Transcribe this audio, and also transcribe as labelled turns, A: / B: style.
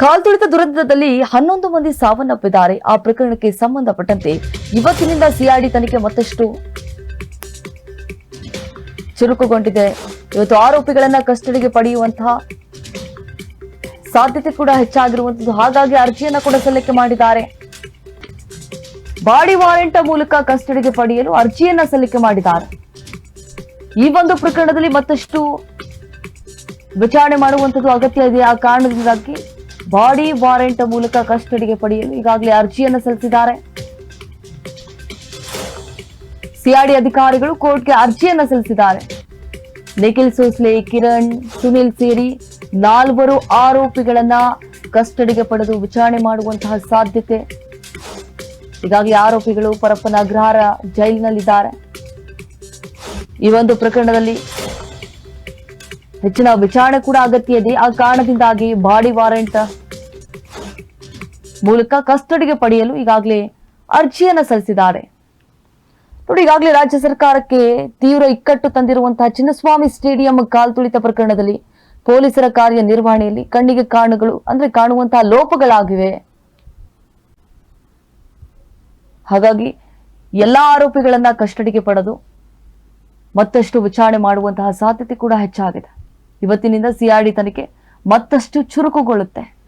A: ಕಾಲ್ತುಳಿತ ದುರಂತದಲ್ಲಿ ಹನ್ನೊಂದು ಮಂದಿ ಸಾವನ್ನಪ್ಪಿದ್ದಾರೆ. ಆ ಪ್ರಕರಣಕ್ಕೆ ಸಂಬಂಧಪಟ್ಟಂತೆ ಇವತ್ತಿನಿಂದ ಸಿಐಡಿ ತನಿಖೆ ಮತ್ತಷ್ಟು ಚುರುಕುಗೊಂಡಿದೆ. ಇವತ್ತು ಆರೋಪಿಗಳನ್ನ ಕಸ್ಟಡಿಗೆ ಪಡೆಯುವಂತಹ ಸಾಧ್ಯತೆ ಕೂಡ ಹೆಚ್ಚಾಗಿರುವಂತದ್ದು. ಹಾಗಾಗಿ ಅರ್ಜಿಯನ್ನ ಕೂಡ ಸಲ್ಲಿಕೆ ಮಾಡಿದ್ದಾರೆ. ಬಾಡಿ ವಾರೆಂಟ್ ಮೂಲಕ ಕಸ್ಟಡಿಗೆ ಪಡೆಯಲು ಅರ್ಜಿಯನ್ನ ಸಲ್ಲಿಕೆ ಮಾಡಿದ್ದಾರೆ. ಈ ಒಂದು ಪ್ರಕರಣದಲ್ಲಿ ಮತ್ತಷ್ಟು ವಿಚಾರಣೆ ಮಾಡುವಂತದ್ದು ಅಗತ್ಯ ಇದೆ. ಆ ಕಾರಣದಿಂದಾಗಿ ಬಾಡಿ ವಾರೆಂಟ್ ಮೂಲಕ ಕಸ್ಟಡಿಗೆ ಪಡೆಯಲು ಈಗಾಗಲೇ ಅರ್ಜಿಯನ್ನು ಸಲ್ಲಿಸಿದ್ದಾರೆ. ಸಿಆರ್ಡಿ ಅಧಿಕಾರಿಗಳು ಕೋರ್ಟ್ಗೆ ಅರ್ಜಿಯನ್ನು ಸಲ್ಲಿಸಿದ್ದಾರೆ. ನಿಖಿಲ್ ಸೋಸ್ಲೆ, ಕಿರಣ್, ಸುನಿಲ್ ಸೇರಿ ನಾಲ್ವರು ಆರೋಪಿಗಳನ್ನ ಕಸ್ಟಡಿಗೆ ಪಡೆದು ವಿಚಾರಣೆ ಮಾಡುವಂತಹ ಸಾಧ್ಯತೆ. ಈಗಾಗಲೇ ಆರೋಪಿಗಳು ಪರಪ್ಪನ ಅಗ್ರಹಾರ ಜೈಲಿನಲ್ಲಿದ್ದಾರೆ. ಈ ಒಂದು ಪ್ರಕರಣದಲ್ಲಿ ಹೆಚ್ಚಿನ ವಿಚಾರಣೆ ಕೂಡ ಅಗತ್ಯ ಇದೆ ಆ ಕಾರಣದಿಂದಾಗಿ ಬಾಡಿ ವಾರೆಂಟ್ ಮೂಲಕ ಕಸ್ಟಡಿಗೆ ಪಡೆಯಲು ಈಗಾಗಲೇ ಅರ್ಜಿಯನ್ನು ಸಲ್ಲಿಸಿದ್ದಾರೆ. ನೋಡಿ, ಈಗಾಗಲೇ ರಾಜ್ಯ ಸರ್ಕಾರಕ್ಕೆ ತೀವ್ರ ಇಕ್ಕಟ್ಟು ತಂದಿರುವಂತಹ ಚಿನ್ನಸ್ವಾಮಿ ಸ್ಟೇಡಿಯಂ ಕಾಲ್ತುಳಿತ ಪ್ರಕರಣದಲ್ಲಿ ಪೊಲೀಸರ ಕಾರ್ಯ ನಿರ್ವಹಣೆಯಲ್ಲಿ ಕಣ್ಣಿಗೆ ಕಾಣುಗಳು, ಅಂದ್ರೆ ಕಾಣುವಂತಹ ಲೋಪಗಳಾಗಿವೆ. ಹಾಗಾಗಿ ಎಲ್ಲಾ ಆರೋಪಿಗಳನ್ನ ಕಸ್ಟಡಿಗೆ ಪಡೆದು ಮತ್ತಷ್ಟು ವಿಚಾರಣೆ ಮಾಡುವಂತಹ ಸಾಧ್ಯತೆ ಕೂಡ ಹೆಚ್ಚಾಗಿದೆ. ಇವತ್ತಿನಿಂದ ಸಿಆರ್ಡಿ ತನಿಖೆ ಮತ್ತಷ್ಟು ಚುರುಕುಗೊಳ್ಳುತ್ತೆ.